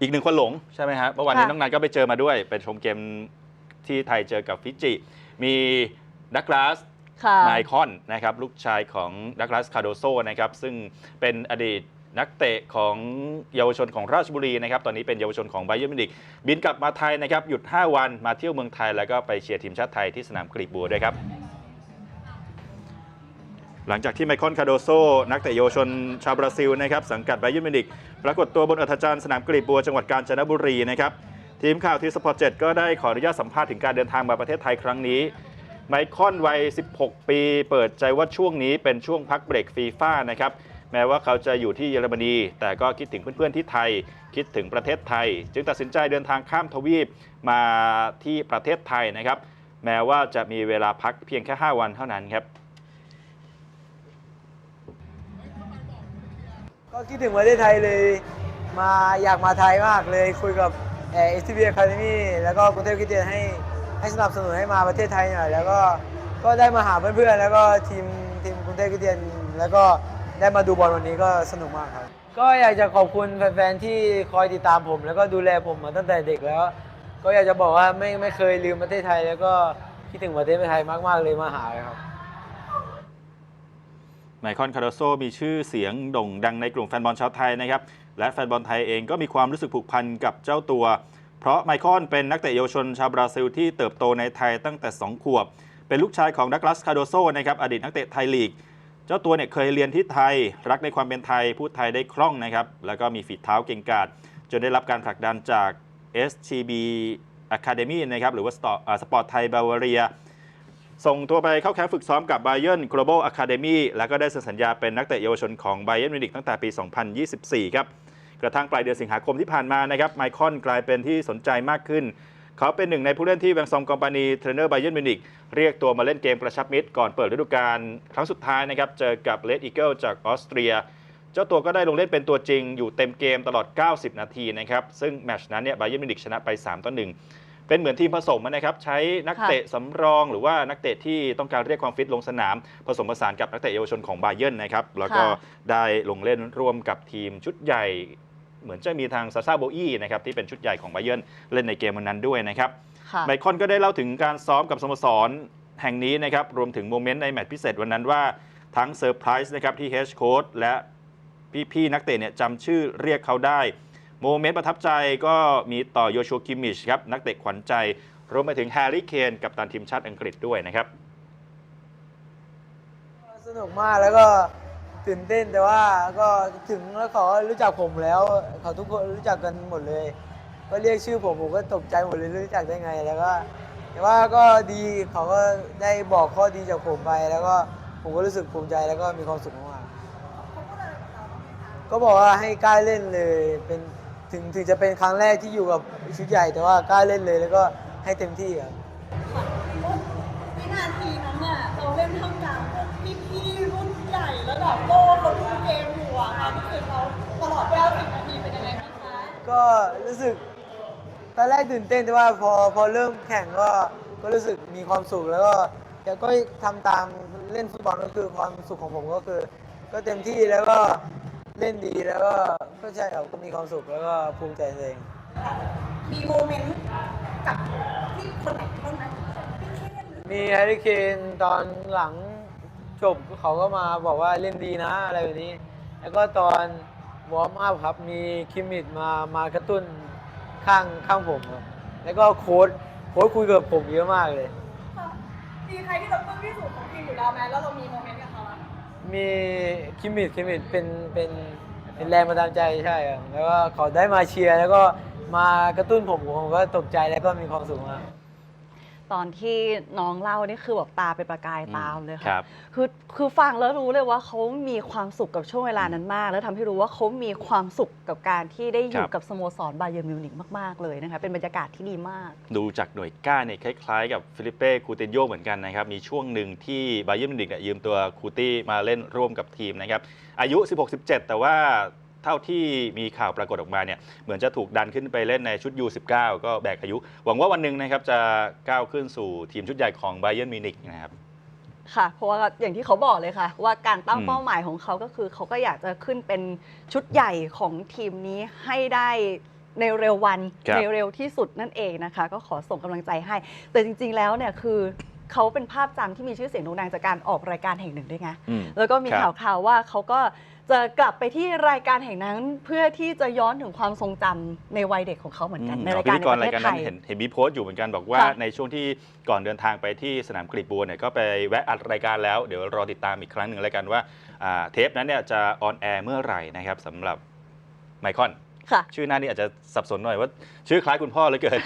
อีกหนึ่งคนหลงใช่ไหมฮะเมื่อวานนี้ค่ะ น้องนันก็ไปเจอมาด้วยไปชมเกมที่ไทยเจอกับฟิจิ มีดักลาส ค่ะไมคอนนะครับลูกชายของดักลาสคาโดโซนะครับซึ่งเป็นอดีตนักเตะของเยาวชนของราชบุรีนะครับตอนนี้เป็นเยาวชนของไบเยอร์มิวนิกบินกลับมาไทยนะครับหยุด 5 วันมาเที่ยวเมืองไทยแล้วก็ไปเชียร์ทีมชาติไทยที่สนามกรีบบัวด้วยครับ หลังจากที่ไมคอนคาโดโซ นักเตะเยาวชนชาวบราซิลนะครับสังกัดไบยอร์มินิกปรากฏตัวบนอัธจันทร์สนามกรีบบัวจังหวัดกาญจนบุรีนะครับทีมข่าวทีสปอร์ตเจ็ก็ได้ขออนุญาตสัมภาษณ์ถึงการเดินทางมาประเทศไทยครั้งนี้ ไมคอนวัย 16 ปี เปิดใจว่าช่วงนี้เป็นช่วงพักเบรกฟีฟ่านะครับแม้ว่าเขาจะอยู่ที่เยอรมนี แต่ก็คิดถึงเพื่อนๆที่ไทย คิดถึงประเทศไทย จึงตัดสินใจเดินทางข้ามทวีปมาที่ประเทศไทยนะครับ แม้ว่าจะมีเวลาพักเพียงแค่ 5 วันเท่านั้นครับ ก็คิดถึงประเทศไทยเลยมาอยากมาไทยมากเลยคุยกับเอสทีบีอะคาเดมี่แล้วก็กรุงเทพคริสเตียนให้ให้สนับสนุนให้มาประเทศไทยหน่อยแล้วก็ก็ได้มาหาเพื่อนๆแล้วก็ทีมทีมกรุงเทพคริสเตียนแล้วก็ได้มาดูบอลวันนี้ก็สนุกมากครับ ก็อยากจะขอบคุณแฟนๆที่คอยติดตามผม แล้วก็ดูแลผมมาตั้งแต่เด็กแล้ว ก็อยากจะบอกว่าไม่ไม่เคยลืมประเทศไทย แล้วก็คิดถึงประเทศไทยมากๆเลยมาหาเลยครับ ไมคอนคาร์โดโซมีชื่อเสียงโด่งดังในกลุ่มแฟนบอลชาวไทยนะครับ และแฟนบอลไทยเองก็มีความรู้สึกผูกพันกับเจ้าตัว เพราะไมคอนเป็นนักเตะเยาวชนชาวบราซิลที่เติบโตในไทยตั้งแต่ 2 ขวบ เป็นลูกชายของดักลาสคาร์โดโซนะครับอดีตนักเตะไทยลีก เจ้าตัวเนี่ยเคยเรียนที่ไทย รักในความเป็นไทยพูดไทยได้คล่องนะครับแล้วก็มีฝีเท้าเก่งกาจจนได้รับการผลักดันจาก STB Academy นะครับหรือว่าสปอร์ตไทยบาวาเรีย ส่งตัวไปเข้าแคมป์ฝึกซ้อมกับ Bayern Global Academy แล้วก็ได้เซ็นสัญญาเป็นนักเตะเยาวชนของ Bayern Munich ตั้งแต่ปี 2024 ครับ กระทั่งปลายเดือนสิงหาคมที่ผ่านมานะครับไมคอนกลายเป็นที่สนใจมากขึ้น เขาเป็นหนึ่งในผู้เล่นที่แวงซองกอมปานีเทรนเนอร์ไบเย r n มิวนิกเรียกตัวมาเล่นเกมกระชับมิตรก่อนเปิดฤดูกาลครั้งสุดท้ายนะครับเจอกับเลดอีเกิลจากออสเตรียเจ้าตัวก็ได้ลงเล่นเป็นตัวจริงอยู่เต็มเกมตลอด 90 นาทีนะครับ ซึ่งแมชนั้นเนี่ยไบเย r n มิวนิกชนะไป 3 ต่อ 1 เป็นเหมือนทีมผสมนะครับ ใช้นักเตะสำรองหรือว่านักเตะที่ต้องการเรียกความฟิตลงสนาม ผสมผสานกับนักเตะเยาวชนของไบเย r n นะครับ แล้วก็ค่ะได้ลงเล่นร่วมกับทีมชุดใหญ่ เหมือนจะมีทางซาซาโบอี้นะครับที่เป็นชุดใหญ่ของไบเย r n เล่นในเกมวันนั้นด้วยนะครับค่ะไมคอนก็ได้เล่าถึงการซ้อมกับสโมสรแห่งนี้นะครับรวมถึงโมเมนต์ในแมตช์พิเศษวันนั้นว่าทั้งเซอร์ไพรส์นะครับที่เฮชโค้ดและพี่ๆนักเตะเนี่ยจำชื่อเรียกเขาได้ โมเมนต์ประทับใจก็มีต่อโยชัวคิมมิชครับนักเตะขวัญใจ รวมไปถึงแฮร์รี่เคนกับตันทีมชาติอังกฤษด้วยนะครับ สนุกมากแล้วก็ตื่นเต้นแต่ว่าก็ถึงแล้วเขาก็รู้จักผมแล้ว เขาทุกคนรู้จักกันหมดเลย ก็เรียกชื่อผมผมก็ตกใจหมดเลยรู้จักได้ไงแล้วก็แต่ว่าก็ดีเขาก็ได้บอกข้อดีจากผมไปแล้วก็ผมก็รู้สึกภูมิใจแล้วก็มีความสุขมากๆก็บอกว่าให้กล้าเล่นเลยเป็น ถึงถึงจะเป็นครั้งแรกที่อยู่กับชุดใหญ่แต่ว่ากล้าเล่นเลยแล้วก็ให้เต็มที่ครับวินาทีนั้นเนี่ยเราเล่นท่ามกลางพวกพี่ๆรุ่นใหญ่ระดับโลกเขาดูเกมอยู่อะค่ะรู้สึกเราตลอด90นาทีเป็นยังไงบ้างคะก็รู้สึกตอนแรกตื่นเต้นแต่ว่าพอพอเริ่มแข่งก็ก็รู้สึกมีความสุขแล้วก็แต่ก็ทำตามเล่นฟุตบอลก็คือความสุขของผมก็คือ ก็เต็มที่แล้วก็ เล่นดีแล้วก็ก็ใช่ครับก็มีความสุขแล้วก็ภูมิใจในตัวเองมีโมเมนต์กับที่คนไหนบ้างไหมพี่เคนหรือมีแฮร์รี่เคนตอนหลังจบเขาก็มาบอกว่าเล่นดีนะอะไรแบบนี้ แล้วก็ตอนวอร์มอัพครับมีคิมมิดมามากระตุ้นข้างข้างผมครับแล้วก็โค้ดโค้ดคุยกับผมเยอะมากเลยคะมีใครที่เราปลื้มที่สุดของทีมอยู่แล้วไหมแล้วเรามีโมเมนต์กับเขาอะมี มีคิมมิดคิมมิดเป็นเป็นเป็นแรงบันดาลใจใช่ครับแล้วก็เขาได้มาเชียร์แล้วก็มากระตุ้นผมผมก็ตกใจแล้วก็มีความสุขมาก ตอนที่น้องเล่านี่คือแบบตาเป็นประกายตามเลยครัค่ะบ คือคือฟังแล้วรู้เลยว่าเขามีความสุขกับช่วงเวลานั้นมาก แล้วทำให้รู้ว่าเขามีความสุขกับการที่ได้อยู่ครับ กับสโมสรบาเยอร์นมิวนิกมาก ๆ เลยนะคะเป็นบรรยากาศที่ดีมาก ดูจากหน่วยก้านเนี่ยคล้ายๆ กับฟิลิปเป้คูตินโยเหมือนกันนะครับ มีช่วงหนึ่งที่บาเย r n มิวนิกเนี่ยยืมตัวคูตี้มาเล่นร่วมกับทีมนะครับ อายุ 16-17 แต่ว่า เท่าที่มีข่าวปรากฏออกมาเนี่ยเหมือนจะถูกดันขึ้นไปเล่นในชุด U19 ก็แบกอายุ หวังว่าวันหนึ่งนะครับจะก้าวขึ้นสู่ทีมชุดใหญ่ของบาเย r n มิวนิกนะครับค่ะ เพราะว่าอย่างที่เขาบอกเลยค่ะ ว่าการตั้งอืมเป้าหมายของเขาก็คือเขาก็อยากจะขึ้นเป็นชุดใหญ่ของทีมนี้ให้ได้ในเร็ววันครับในเร็วที่สุดนั่นเองนะคะ ก็ขอส่งกำลังใจให้ แต่จริง ๆ แล้วเนี่ยคือเขาเป็นภาพจำที่มีชื่อเสียงโด่งดังจากการออกรายการแห่งหนึ่งด้วยไงอืมแล้วก็มีครับข่าวๆว่าเขาก็ จะกลับไปที่รายการแห่งนั้น เพื่อที่จะย้อนถึงความทรงจำในวัยเด็กของเขาเหมือนกันอืมในอ๋อรายการพิในธีกปรระราเทยศการไทนั้นย เห็นเห็นมีโพสต์อยู่เหมือนกันบอกว่าค่ะ ในช่วงที่ก่อนเดินทางไปที่สนามกรีฑบัวเนี่ยก็ไปแวะอัดรายการแล้วเดี๋ยวรอติดตามอีกครั้งหนึ่งแล้วกันว่าอ่าเทปนั้นเนี่ยจะออนแอร์เมื่อไหร่นะครับสำหรับไมคอน ค่ะ ชื่อหน้านี่อาจจะสับสนหน่อยว่า ชื่อคล้ายคุณพ่อเหลือเกิน